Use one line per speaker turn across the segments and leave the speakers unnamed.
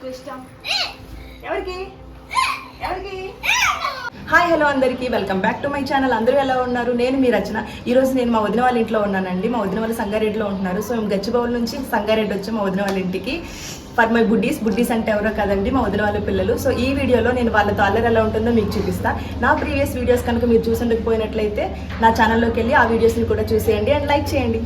ఎక్కువ ఇష్టం? ఎవరికి? ఎవరికి? హాయ్ హలో అందరికీ. Welcome back to my channel. అందరూ ఎలా ఉన్నారు? నేను మీ రచన. ఈరోజు నేను మా వదిన వాళ్ళ ఇంట్లో ఉన్నానండి. మా వదిన వాళ్ళు సంగారెడ్డిలో ఉంటున్నారు. సో మేము గచ్చిబౌల్ నుంచి సంగారెడ్డి వచ్చి మా వదిన వాళ్ళ ఇంటికి ఫర్ మై బుడ్డీస్ బుడ్డీస్ అంటే ఎవరో కదండి మా వదిన వాళ్ళ పిల్లలు. సో ఈ వీడియోలో నేను వాళ్ళతో అల్లరి ఎలా ఉంటుందో మీకు చూపిస్తా. నా ప్రీవియస్ వీడియోస్ కనుక మీరు చూసుండకపోయినట్లయితే నా ఛానల్లోకి వెళ్ళి ఆ వీడియోస్ని కూడా చూసేయండి. అండ్ లైక్ చేయండి.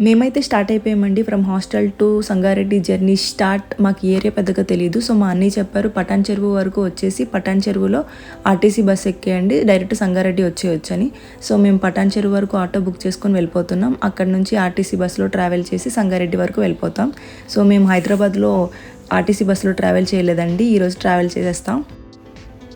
మేమైతే start అయిపోయామండి from hostel to Sangareddy journey start. మాకు ఏరియా పెద్దగా తెలియదు సో మా అన్నయ్య చెప్పారు పటాన్ చెరువు వరకు వచ్చేసి పటాన్ చెరువులో ఆర్టీసీ బస్ ఎక్కేయండి డైరెక్ట్ సంగారెడ్డి వచ్చేయొచ్చని. సో మేము పటాన్ చెరువు వరకు ఆటో బుక్ చేసుకొని వెళ్ళిపోతున్నాం. అక్కడ నుంచి ఆర్టీసీ బస్సులో ట్రావెల్ చేసి సంగారెడ్డి వరకు వెళ్ళిపోతాం. సో మేము హైదరాబాద్లో ఆర్టీసీ బస్సులో ట్రావెల్ చేయలేదండి. ఈరోజు ట్రావెల్ చేసేస్తాం.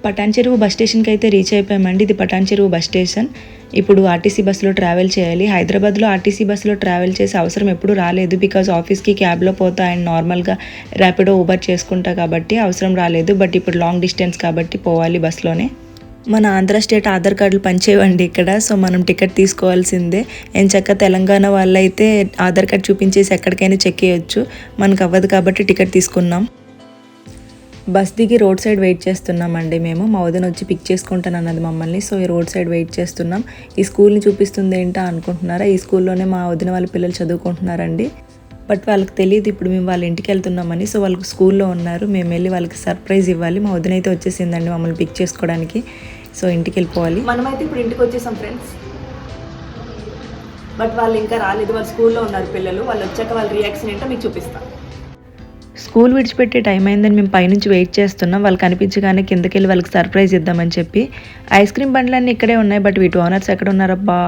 పటాన్ చెరువు బస్ స్టేషన్కి అయితే రీచ్ అయిపోయామండి. ఇది పటాన్ చెరువు బస్ స్టేషన్. ఇప్పుడు ఆర్టీసీ బస్సులో ట్రావెల్ చేయాలి. హైదరాబాద్లో ఆర్టీసీ బస్సులో ట్రావెల్ చేసే అవసరం ఎప్పుడు రాలేదు. బికాజ్ ఆఫీస్కి క్యాబ్లో పోతా అండ్ నార్మల్గా ర్యాపిడో ఊబర్ చేసుకుంటా కాబట్టి అవసరం రాలేదు. బట్ ఇప్పుడు లాంగ్ డిస్టెన్స్ కాబట్టి పోవాలి బస్సులోనే. మన ఆంధ్ర స్టేట్ ఆధార్ కార్డులు పనిచేయండి ఇక్కడ. సో మనం టికెట్ తీసుకోవాల్సిందే. ఎంచక్క తెలంగాణ వాళ్ళైతే ఆధార్ కార్డ్ చూపించేసి ఎక్కడికైనా చెక్ చేయొచ్చు. మనకు అవ్వదు కాబట్టి టికెట్ తీసుకున్నాం. బస్ దిగి రోడ్ సైడ్ వెయిట్ చేస్తున్నామండి మేము. మా వదిన వచ్చి పిక్ చేసుకుంటాను అన్నది మమ్మల్ని. సో ఈ రోడ్ సైడ్ వెయిట్ చేస్తున్నాం. ఈ స్కూల్ని చూపిస్తుంది ఏంటా అనుకుంటున్నారా? ఈ స్కూల్లోనే మా వదిన వాళ్ళ పిల్లలు చదువుకుంటున్నారండి. బట్ వాళ్ళకి తెలియదు ఇప్పుడు మేము వాళ్ళ ఇంటికి వెళ్తున్నామని. సో వాళ్ళకి స్కూల్లో ఉన్నారు. మేము వెళ్ళి వాళ్ళకి సర్ప్రైజ్ ఇవ్వాలి. మా వదిన అయితే వచ్చేసిందండి మమ్మల్ని పిక్ చేసుకోవడానికి. సో ఇంటికి వెళ్ళిపోవాలి. మనమైతే ఇప్పుడు ఇంటికి వచ్చేసాం ఫ్రెండ్స్. బట్ వాళ్ళు ఇంకా రాలేదు. వాళ్ళు స్కూల్లో ఉన్నారు పిల్లలు. వాళ్ళు వచ్చాక వాళ్ళ రియాక్షన్ ఏంటో మీకు చూపిస్తాను స్కూల్ విడిచిపెట్టే టైం అయిందని మేము పైనుంచి వెయిట్ చేస్తున్నాం. వాళ్ళు కనిపించగానే కిందకి వెళ్ళి వాళ్ళకి సర్ప్రైజ్ ఇద్దామని చెప్పి. ఐస్ క్రీమ్ బండ్లన్నీ ఇక్కడే ఉన్నాయి బట్ వీటి ఓనర్స్ ఎక్కడ ఉన్నారబ్బా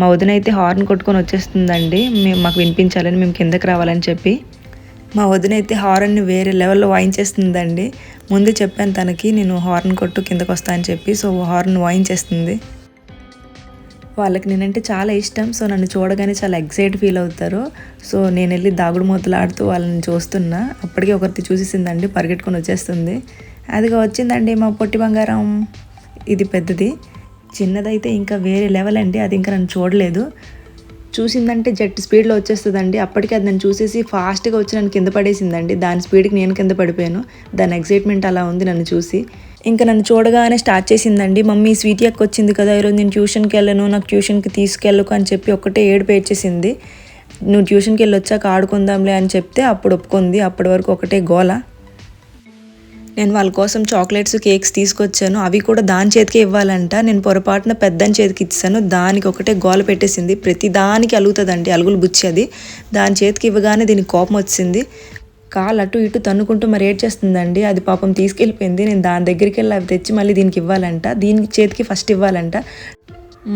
మా వదిన అయితే హార్న్ కొట్టుకొని వచ్చేస్తుందండి. మేము మాకు వినిపించాలని మేము కిందకి రావాలని చెప్పి. మా వదిన అయితే హార్న్ని వేరే లెవెల్లో వాయించేస్తుందండి. ముందు చెప్పాను తనకి నేను హార్న్ కొట్టు కిందకు వస్తా అని చెప్పి. సో హార్న్ వాయించేస్తుంది. వాళ్ళకి నేనంటే చాలా ఇష్టం. సో నన్ను చూడగానే చాలా ఎగ్జైట్ ఫీల్ అవుతారు. సో నేను వెళ్ళి దాగుడు మూతలు ఆడుతూ వాళ్ళని చూస్తున్నా. అప్పటికే ఒకరిది చూసేసిందండి పరిగెట్టుకొని వచ్చేస్తుంది. అదిగా వచ్చిందండి మా పొట్టి బంగారం. ఇది పెద్దది. చిన్నదైతే ఇంకా వేరే లెవెల్ అండి అది ఇంకా నన్ను చూడలేదు. చూసిందంటే జెట్ స్పీడ్లో వచ్చేస్తుందండి. అప్పటికి అది నన్ను చూసేసి ఫాస్ట్గా వచ్చి నన్ను కింద పడేసిందండి. దాని స్పీడ్కి నేను కింద పడిపోయాను. దాని ఎగ్జైట్మెంట్ అలా ఉంది నన్ను చూసి. ఇంకా నన్ను చూడగానే స్టార్ట్ చేసిందండి మమ్మీ స్వీట్ ఎక్క వచ్చింది కదా ఈరోజు నేను ట్యూషన్కి వెళ్ళను నాకు ట్యూషన్కి తీసుకెళ్ళకు అని చెప్పి ఒక్కటే ఏడుపు ఏడ్చేసింది. నువ్వు ట్యూషన్కి వెళ్ళి వచ్చాక ఆడుకుందాంలే అని చెప్తే అప్పుడు ఒప్పుకుంది. అప్పటి వరకు ఒకటే గోల. నేను వాళ్ళ కోసం చాక్లెట్స్ కేక్స్ తీసుకొచ్చాను. అవి కూడా దాని చేతికే ఇవ్వాలంట. నేను పొరపాటున పెద్దని చేతికి ఇచ్చాను దానికి ఒకటే గోల పెట్టేసింది. ప్రతి దానికి అలుగుతుందండి అలుగులు బుచ్చి అది దాని చేతికి ఇవ్వగానే దీనికి కోపం వచ్చింది. కాలు అటు ఇటు తన్నుకుంటూ మరి ఏడ్ చేస్తుందండి అది పాపం తీసుకెళ్ళిపోయింది. నేను దాని దగ్గరికి వెళ్ళి అవి తెచ్చి మళ్ళీ దీనికి ఇవ్వాలంట. దీనికి చేతికి ఫస్ట్ ఇవ్వాలంట.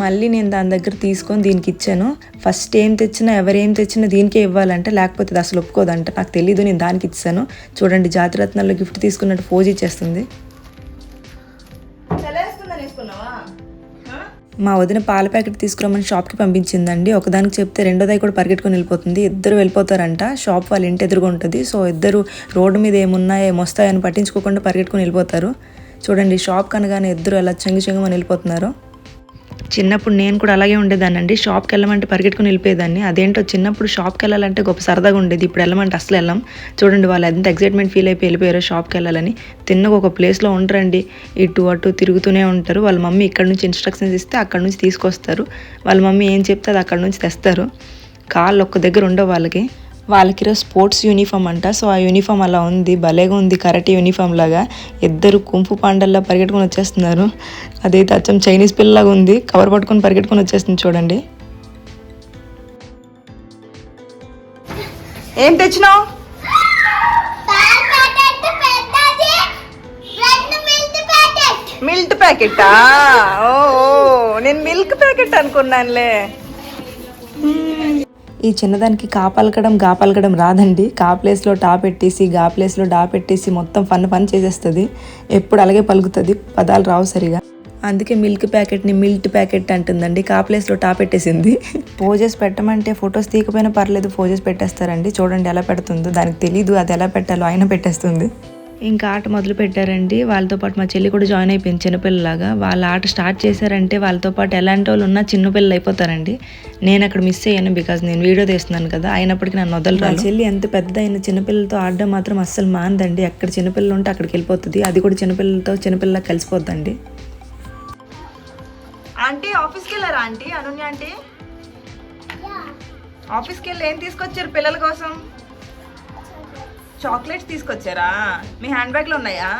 మళ్ళీ నేను దాని దగ్గర తీసుకొని దీనికి ఇచ్చాను. ఫస్ట్ ఏం తెచ్చినా ఎవరేం తెచ్చినా దీనికే ఇవ్వాలంట. లేకపోతే అది అసలు ఒప్పుకోదంట. నాకు తెలీదు నేను దానికి ఇచ్చాను. చూడండి జాతిరత్నాల్లో గిఫ్ట్ తీసుకున్నట్టు ఫోజ్ ఇచ్చేస్తుంది. మా వదిన పాల ప్యాకెట్ తీసుకురమ్మని షాప్కి పంపించిందండి. ఒకదానికి చెప్తే రెండోదాయి కూడా పరిగెట్టుకొని వెళ్ళిపోతుంది. ఇద్దరు వెళ్ళిపోతారంట. షాప్ వాళ్ళ ఇంటి ఎదురుగా ఉంటుంది. సో ఇద్దరు రోడ్డు మీద ఏమున్నాయో ఏమొస్తాయని పట్టించుకోకుండా పరిగెట్టుకొని వెళ్ళిపోతారు. చూడండి షాప్ కనగానే ఇద్దరు ఎలా చెంగు చెంగుమని వెళ్ళిపోతున్నారు. చిన్నప్పుడు నేను కూడా అలాగే ఉండేదానండి షాప్కి వెళ్ళమంటే పరిగెట్టుకుని వెళ్ళిపోయేదాన్ని. అదేంటో చిన్నప్పుడు షాప్కి వెళ్ళాలంటే గొప్ప సరదాగా ఉండేది. ఇప్పుడు వెళ్ళమంటే అసలు వెళ్ళాం. చూడండి వాళ్ళు ఎంత ఎగ్జైట్మెంట్ ఫీల్ అయిపోయి వెళ్ళిపోయారో షాప్కి వెళ్ళాలని. తిన్నగా ఒక ప్లేస్లో ఉండరండి. ఇటు అటు తిరుగుతూనే ఉంటారు. వాళ్ళ మమ్మీ ఇక్కడ నుంచి ఇన్స్ట్రక్షన్స్ ఇస్తే అక్కడ నుంచి తీసుకొస్తారు. వాళ్ళ మమ్మీ ఏం చెప్తే అది అక్కడ నుంచి తెస్తారు. కాళ్ళు ఒక్క దగ్గర ఉండవు వాళ్ళకి. వాళ్ళకి ఈరోజు స్పోర్ట్స్ యూనిఫామ్ అంట. సో ఆ యూనిఫామ్ అలా ఉంది భలేగా ఉంది కరెక్ట్ యూనిఫామ్ లాగా. ఇద్దరు కుంపు పాండల్లా పరిగెట్టుకొని వచ్చేస్తున్నారు. అదైతే అచ్చం చైనీస్ పిల్లలాగా ఉంది. కవర్ పట్టుకొని పరిగెట్టుకొని వచ్చేస్తుంది చూడండి. ఏం తెచ్చినావు? మిల్క్ ప్యాకెటా? ఓ నేను మిల్క్ ప్యాకెట్ అనుకున్నానులే. ఈ చిన్నదానికి కాపలకడం గాపలకడం రాదండి. కా ప్లేస్లో టా పెట్టేసి గా ప్లేస్లో డా పెట్టేసి మొత్తం ఫన్ ఫన్ చేసేస్తుంది. ఎప్పుడు అలాగే పలుకుతుంది. పదాలు రావు సరిగా. అందుకే మిల్క్ ప్యాకెట్ని మిల్క్ ప్యాకెట్ అంటుందండి. కా ప్లేస్లో టా పెట్టేసింది. పోజెస్ పెట్టమంటే ఫొటోస్ తీయకపోయినా పర్లేదు పోజెస్ పెట్టేస్తారండి. చూడండి ఎలా పెడుతుందో. దానికి తెలీదు అది ఎలా పెట్టాలో ఆయన పెట్టేస్తుంది. ఇంకా ఆట మొదలు పెట్టారండి. వాళ్ళతో పాటు మా చెల్లి కూడా జాయిన్ అయిపోయింది చిన్నపిల్లలాగా. వాళ్ళ ఆట స్టార్ట్ చేశారంటే వాళ్ళతో పాటు ఎలాంటి వాళ్ళు ఉన్నా చిన్నపిల్లలు అయిపోతారండి. నేను అక్కడ మిస్ అయ్యాను బికాజ్ నేను వీడియో తీస్తున్నాను కదా. అయినప్పటికీ నన్ను వదలరు మా చెల్లి ఎంత పెద్దదైన చిన్నపిల్లలతో ఆడడం మాత్రం అస్సలు మాందండి ఎక్కడ చిన్నపిల్లలు ఉంటే అక్కడికి వెళ్ళిపోతుంది. అది కూడా చిన్నపిల్లలతో చిన్నపిల్లలకు కలిసిపోద్దండి. ఆంటీ ఆఫీస్కి వెళ్ళారా ఆంటీ? అనున్య ఆంటీ? ఆఫీస్కి వెళ్ళి ఏం తీసుకొచ్చారు పిల్లల కోసం? చాక్లెట్స్ తీసుకొచ్చారా? మీ హ్యాండ్ బ్యాగ్లో ఉన్నాయా?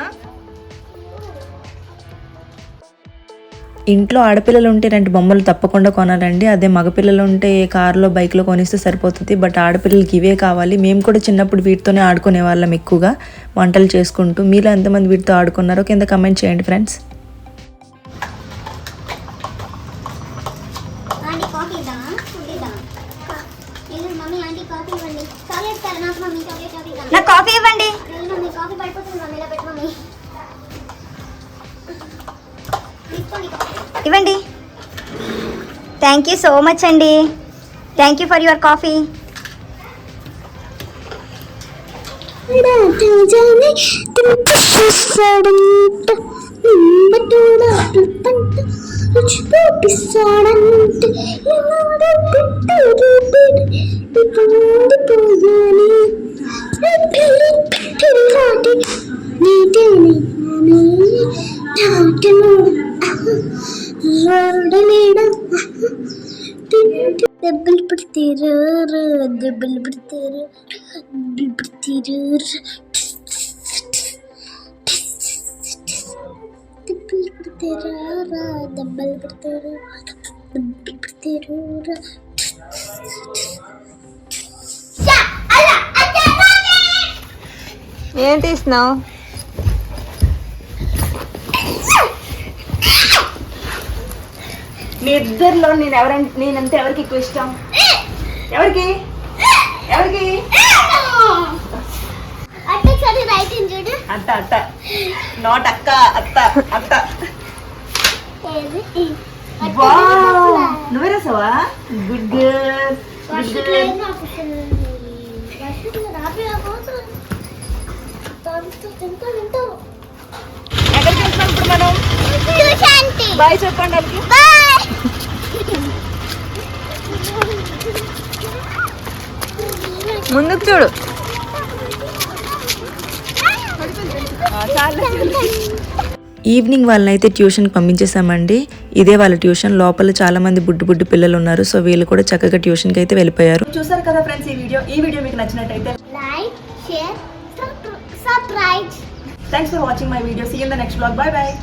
ఇంట్లో ఆడపిల్లలు ఉంటే ఇలాంటి బొమ్మలు తప్పకుండా కొనాలండి. అదే మగపిల్లలు ఉంటే ఏ బైక్లో కొనిస్తే సరిపోతుంది. బట్ ఆడపిల్లలకి ఇవే కావాలి. మేము కూడా చిన్నప్పుడు వీటితోనే ఆడుకునే వాళ్ళం ఎక్కువగా వంటలు చేసుకుంటూ. మీలో ఎంతమంది వీటితో ఆడుకున్నారో కింద కమెంట్ చేయండి ఫ్రెండ్స్.
మమ్మీ తీసుకోండి కాఫీ.
ఇవ్వండి. థ్యాంక్ యూ సో మచ్ అండి. Thank you for your coffee
പറന്നു പോയാലേ കാട്ടി നീട്ടി ഡബിൾ പിടിത്തീര് ഡബിൾ പിടിത്തീര് ഡബിൾ പിടിത്തീര് ഡബിൾ പിടിത്തീര് ഡബിൾ പിടിത്തീര് ഡബിൾ പിടിത്തീര്
ఏంటి ఇస్తున్నావు
మీ ఇద్దరిలో నేను ఎవరంటే నేనంటే ఎవరికి ఎక్కువ ఇష్టం? ఎవరికి? ఎవరికి? అత్త అత్త నాట్ అక్క అత్త అత్త.
ఏది?
వావ్ నువ్వే రాసావా? గుడ్ గుడ్ ఎక్కడికి వెళ్తున్నాం ఇప్పుడు మనం. బాయ్ చెప్పండి వాళ్ళకి.
ముందుకు చూడు.
ఈవినింగ్ వాళ్ళని అయితే ట్యూషన్కి పంపించేసామండి ఇదే వాళ్ళ ట్యూషన్. లోపల చాలా మంది బుడ్డు బుడ్డు పిల్లలు ఉన్నారు సో వీళ్ళు కూడా చక్కగా ట్యూషన్కి అయితే వెళ్ళిపోయారు. చూసారు కదా ఫ్రెండ్స్ ఈ వీడియో? ఈ వీడియో మీకు నచ్చినట్టయితే
like share subscribe.
Thanks for watching my video. See you in the next vlog. Bye bye.